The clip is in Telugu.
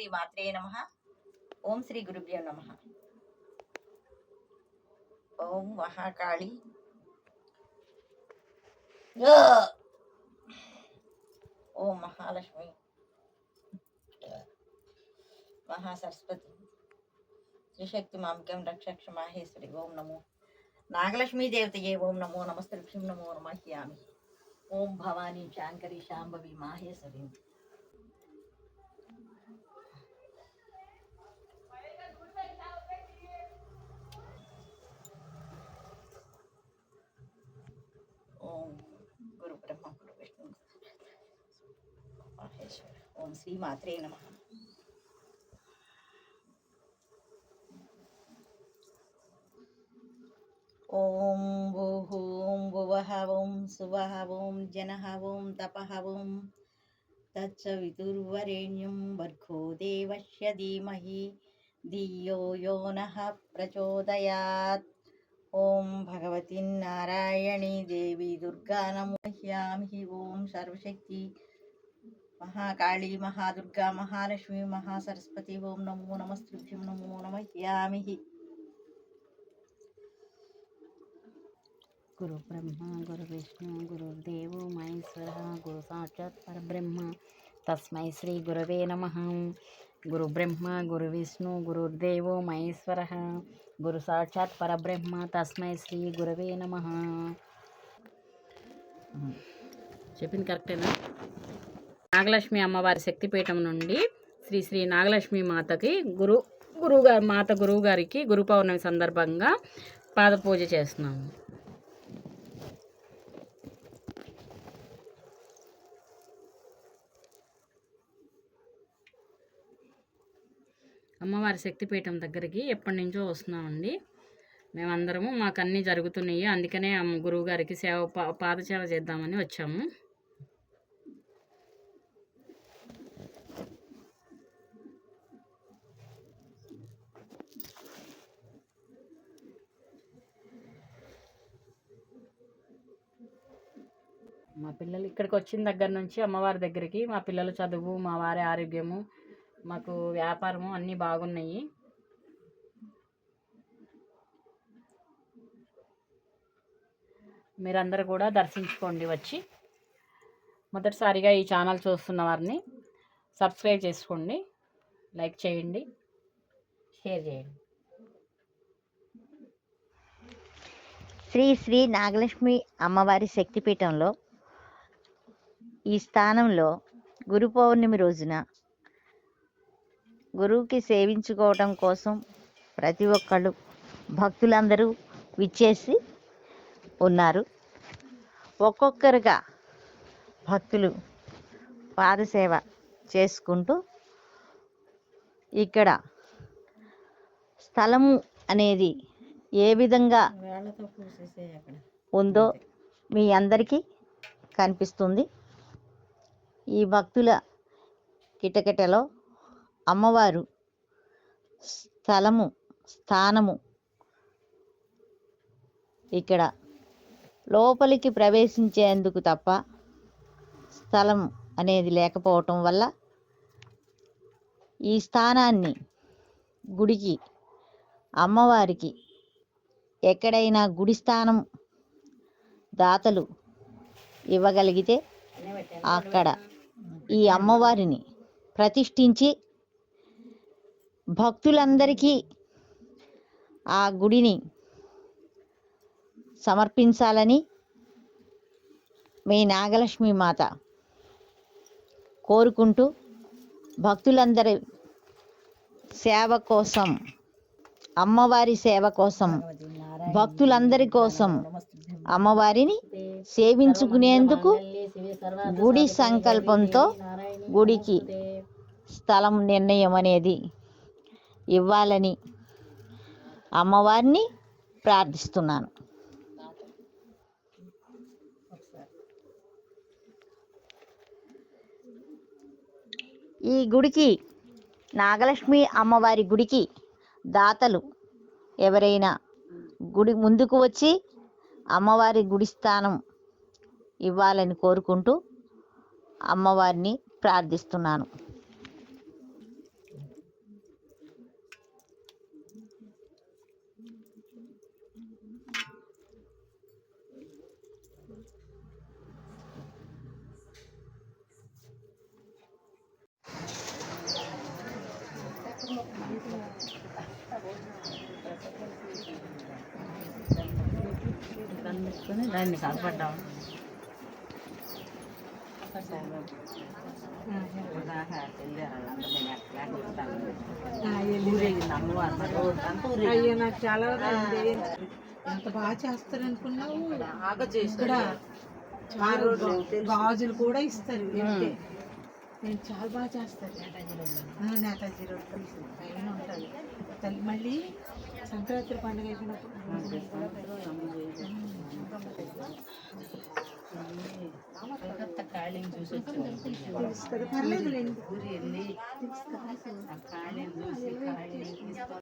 శ్రీ మాత్రే నమ ఓం శ్రీ గురుభ్యో నమ ఓం మహాకాళి ఆ! ఓం మహాలక్ష్మి మహాసరస్వతి త్రిశక్తి మాంక్యం రక్షక్ష మాహేశ్వరి ఓం నమో నాగలక్ష్మీ దేవతయే ఓం నమో నమస్తృభ్యం నమో నమహ్యామి ఓం భవానీ శాంకరి శాంభవి మాహేశ్వరి ఓం గురు బ్రహ్మ గురు విష్ణు మహేశ్వర ఓం శ్రీ మాత్రే నమ. ఓం భూః ఓం భువః ఓం సువః ఓం జనః ఓం తపః ఓం తత్సవితుర్వరేణ్యం భర్గో దేవస్య ధీమహి ధియో యో నః ప్రచోదయాత్. ఓం భగవతి నారాయణీ దేవి దుర్గా నమోహ్యామి ఓం సర్వశక్తి మహాకాళీ మహాదుర్గా మహాలక్ష్మి మహాసరస్వతి ఓం నమో నమస్తృభ్యం నమో నమహ్యామి గురు బ్రహ్మ గురు విష్ణు గురుర్దేవో మహేశ్వర గురు సాక్షాత్ పరబ్రహ్మ తస్మై శ్రీ గురవే నమ గురు బ్రహ్మ గురు విష్ణు గురుర్దేవో మహేశ్వర గురు సాక్షాత్ పరబ్రహ్మ తస్మై శ్రీ గురవే నమ చెప్పింది కరెక్టేనా నాగలక్ష్మి అమ్మవారి శక్తిపీఠం నుండి శ్రీ శ్రీ నాగలక్ష్మి మాతకి గురు గురువుగారి మాత గురువు గారికి గురు పౌర్ణమి సందర్భంగా పాద పూజ చేస్తున్నాము. అమ్మవారి శక్తిపీఠం దగ్గరికి ఎప్పటి నుంచో వస్తున్నామండి. మేమందరము మాకు అన్నీ జరుగుతున్నాయి. అందుకనే అమ్మ గురువు గారికి సేవ పా- పాదసేవ చేద్దామని వచ్చాము. మా పిల్లలు ఇక్కడికి వచ్చిన దగ్గర నుంచి అమ్మవారి దగ్గరికి మా పిల్లల చదువు మా వారి ఆరోగ్యము మాకు వ్యాపారము అన్నీ బాగున్నాయి. మీరందరూ కూడా దర్శించుకోండి వచ్చి. మొదటిసారిగా ఈ ఛానల్ చూస్తున్న వారిని సబ్స్క్రైబ్ చేసుకోండి లైక్ చేయండి షేర్ చేయండి. శ్రీ శ్రీ నాగలక్ష్మి అమ్మవారి శక్తిపీఠంలో ఈ స్థానంలో గురు పౌర్ణమి రోజున గురువుకి సేవించుకోవటం కోసం ప్రతి ఒక్కళ్ళు భక్తులందరూ విచ్చేసి ఉన్నారు. ఒక్కొక్కరుగా భక్తులు పాదసేవ చేసుకుంటూ ఇక్కడ స్థలము అనేది ఏ విధంగా ఉందో మీ అందరికీ కనిపిస్తుంది. ఈ భక్తుల కిటకిటలో అమ్మవారు స్థలము స్థానము ఇక్కడ లోపలికి ప్రవేశించేందుకు తప్ప స్థలం అనేది లేకపోవటం వల్ల ఈ స్థానాన్ని గుడికి అమ్మవారికి ఎక్కడైనా గుడి స్థానం దాతలు ఇవ్వగలిగితే అక్కడ ఈ అమ్మవారిని ప్రతిష్ఠించి భక్తులందరికీ ఆ గుడిని సమర్పించాలని మీ నాగలక్ష్మి మాత కోరుకుంటూ భక్తులందరి సేవ కోసం అమ్మవారి సేవ కోసం భక్తులందరి కోసం అమ్మవారిని సేవించుకునేందుకు గుడి సంకల్పంతో గుడికి స్థలం నిర్ణయం అనేది ఇవ్వాలని అమ్మవారిని ప్రార్థిస్తున్నాను. ఈ గుడికి నాగలక్ష్మి అమ్మవారి గుడికి దాతలు ఎవరైనా గుడి ముందుకు వచ్చి అమ్మవారి గుడి స్థానం ఇవ్వాలని కోరుకుంటూ అమ్మవారిని ప్రార్థిస్తున్నాను. దాన్ని కాపాడ్డాము అయ్యో నాకు చాలా ఎంత బాగా చేస్తారు. అనుకున్నావు ఇక్కడ గాజులు కూడా ఇస్తారు. నేను చాలా బాగా చేస్తారు ఆ, నేతాజీ రోడ్ పైన ఉంటుంది. మళ్ళీ సంక్రాంతి పండుగ అయిపోయినప్పుడు కాళీని చూసి వచ్చి